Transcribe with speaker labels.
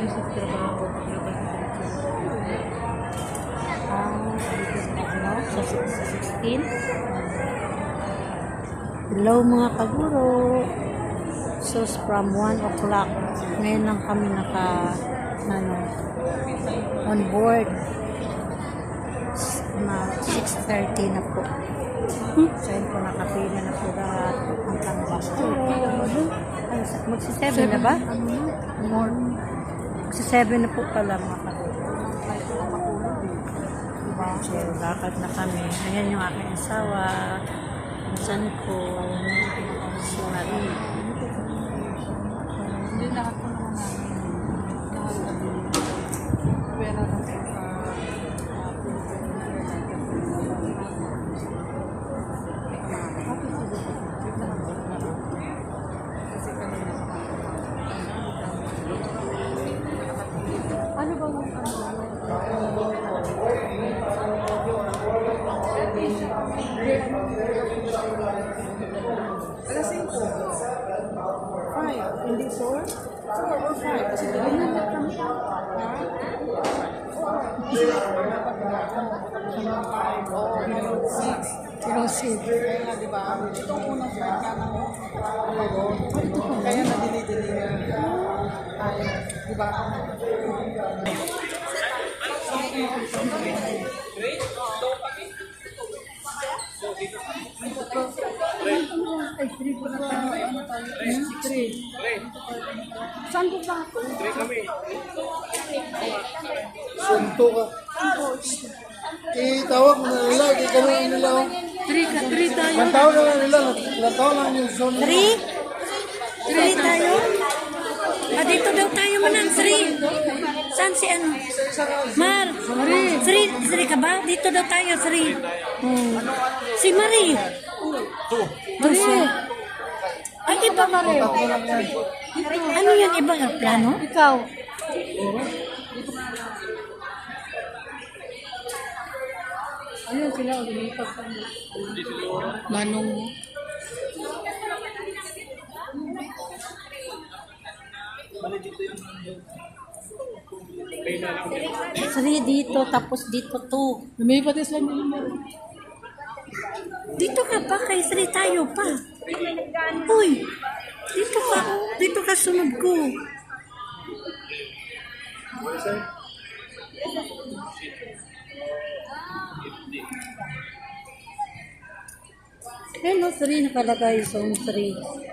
Speaker 1: trabaho. Ah, dito sa ano, sa six- sa 16. Hello mga kaguro. So, from 1 o'clock, ngayon lang kami naka, ano, on board. Ma, 6.30 na po. So, yun po, nakapila na po lahat ang tangbas. Ano, sa- magsi-7 na ba? More. Magsi-7 na po pala mga. Diba? So, lakad na kami. Ayan yung aking asawa. Saan ko? Marie.
Speaker 2: Hindi lahat po naman namin. Alas 5. 5. Hindi 4? 4 or 5. Kasi dinanap kami.
Speaker 1: Pero si
Speaker 2: di ba? Ito ang unang flight ka ng abroad. Kaya na-delay-delay na. Tayo. Di ba? Ay, Saan po ba ako?
Speaker 3: Sunto ka. Itawag mo na nila, itanong nila. oh.
Speaker 1: Three ka, three tayo.
Speaker 3: Ilang taon na nila, ilang taon lang yung zone nila.
Speaker 1: Three? Three tayo? Ah, dito daw tayo manang three. Saan si ano? Mar, three, three ka ba? Dito daw tayo. Hmm. Si Marie. Marie. Ay, iba
Speaker 3: lang yan.
Speaker 1: Ano yan, ibang plano? Ikaw.
Speaker 2: Ayun sila, lumipag pa.
Speaker 1: Manong. Three dito, tapos dito two.
Speaker 2: Lumipat sila
Speaker 1: Dito ka pa, kay Sri tayo pa. Uy, dito ka, dito ka sunod ko. Hello, Sri, nakalagay zone 3.